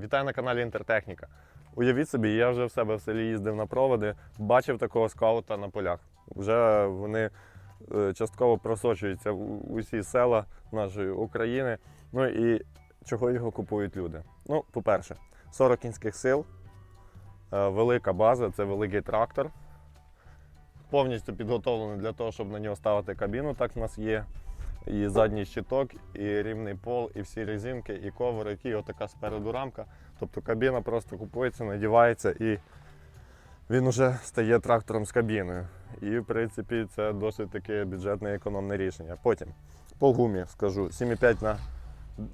Вітаю на каналі Інтертехніка. Уявіть собі, я вже в себе в селі їздив на проводи, бачив такого скаута на полях. Вже вони е, частково просочуються в усі села нашої України. Ну і чого його купують люди? Ну, по-перше, 40 кінських сил, е, велика база, це великий трактор. Повністю підготовлений для того, щоб на нього ставити кабіну. Так в нас є і задній щиток, і рівний пол, і всі резинки, і коврик, і отака спереду рамка. Тобто кабіна просто купується, надівається і він вже стає трактором з кабіною. І в принципі це досить таке бюджетне економне рішення. Потім по гумі скажу 7,5 на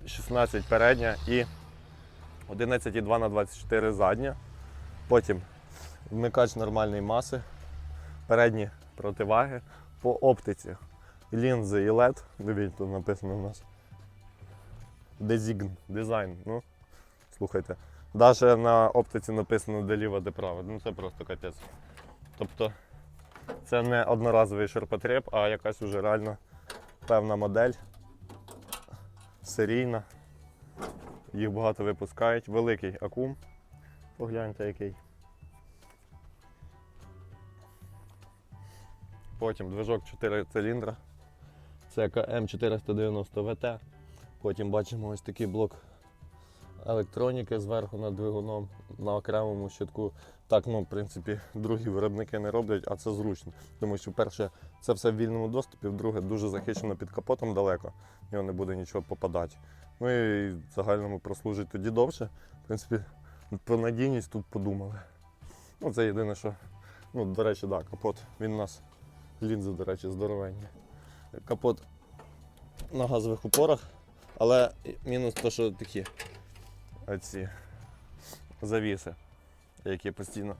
16 передня і 11,2 на 24 задня. Потім вмикач нормальної маси, передні противаги по оптиці лінзи і LED. Дивіться, тут написано у нас. Design, дизайн. Ну, слухайте. Навіть на оптиці написано де ліво, де право. Ну це просто капець. Тобто це не одноразовий ширпотреб, а якась уже реально певна модель. Серійна. Їх багато випускають. Великий акум. Погляньте який. Потім движок 4 циліндра. Це КМ490 ВТ. Потім бачимо ось такий блок електроніки зверху над двигуном на окремому щитку. Так, ну, в принципі, другі виробники не роблять, а це зручно. Тому що, перше, це все в вільному доступі, друге, дуже захищено під капотом далеко, в нього не буде нічого попадати. Ну і в загальному прослужить тоді довше. В принципі, про надійність тут подумали. Ну, це єдине, що. Ну, до речі, да, капот. Він у нас лінзи, до речі, здоровенні. Капот на газових упорах, але мінус те, що такі оці завіси, які постійно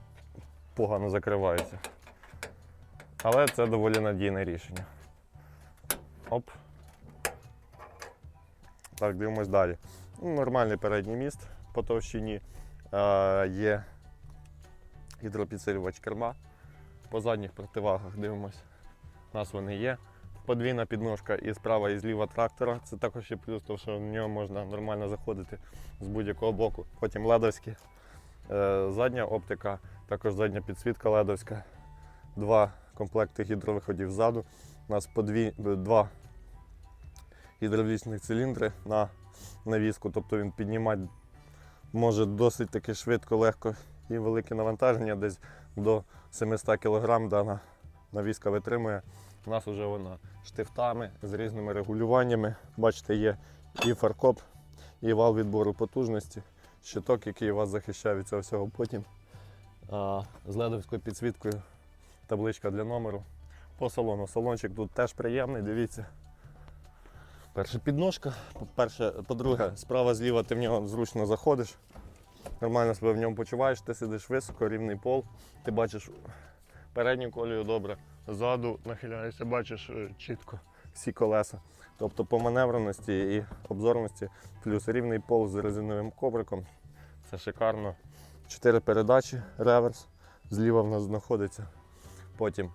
погано закриваються. Але це доволі надійне рішення. Оп. Так, дивимось далі. Ну, Нормальний передній міст по товщині. Е, є гідропідсилювач керма. По задніх противагах дивимось. У нас вони є. Подвійна підножка і справа, і зліва трактора. Це також є плюс, тому що в нього можна нормально заходити з будь-якого боку. Потім ледовські. Е, задня оптика, також задня підсвітка ледовська. Два комплекти гідровиходів ззаду. У нас по дві, два гідравлічних циліндри на навіску, тобто він піднімати може досить таки швидко, легко і велике навантаження, десь до 700 кг дана навіска витримує. У нас вже вона штифтами з різними регулюваннями. Бачите, є і фаркоп, і вал відбору потужності, щиток, який вас захищає від цього всього. Потім з ледовською підсвіткою табличка для номеру. По салону. Салончик тут теж приємний, дивіться. Перша підножка. По-друге, справа зліва ти в нього зручно заходиш. Нормально себе в ньому почуваєш, ти сидиш високо, рівний пол, ти бачиш передню колію добре, ззаду нахиляєшся, бачиш е, чітко всі колеса. Тобто по маневреності і обзорності, плюс рівний пол з резиновим ковриком. Це шикарно. Чотири передачі, реверс. Зліва в нас знаходиться. Потім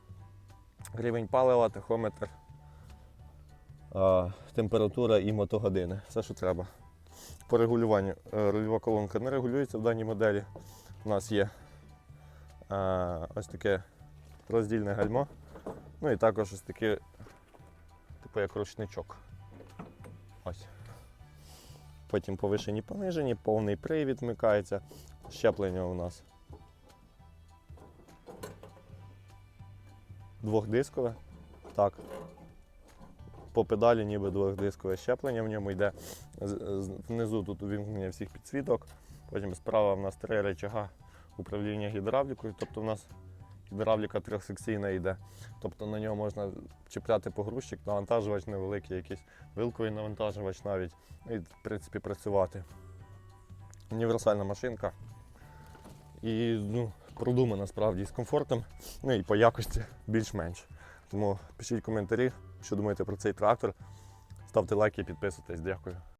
рівень палива, тахометр, температура і мотогодини. Все, що треба. По регулюванню е, рульова колонка не регулюється в даній моделі. У нас є а, ось таке роздільне гальмо. Ну і також ось таке, типу як ручничок. Ось. Потім повишені понижені, повний привід вмикається. Щеплення у нас двохдискове. Так. По педалі ніби двохдискове щеплення в ньому йде. Внизу тут увімкнення всіх підсвіток. Потім справа в нас три речага управління гідравлікою. Тобто в нас гідравліка трьохсекційна йде. Тобто на нього можна чіпляти погрузчик, навантажувач невеликий, якийсь вилковий навантажувач навіть. І в принципі працювати. Універсальна машинка. І ну, продумана справді з комфортом, ну і по якості більш-менш. Тому пишіть коментарі, що думаєте про цей трактор. Ставте лайки і підписуйтесь. Дякую.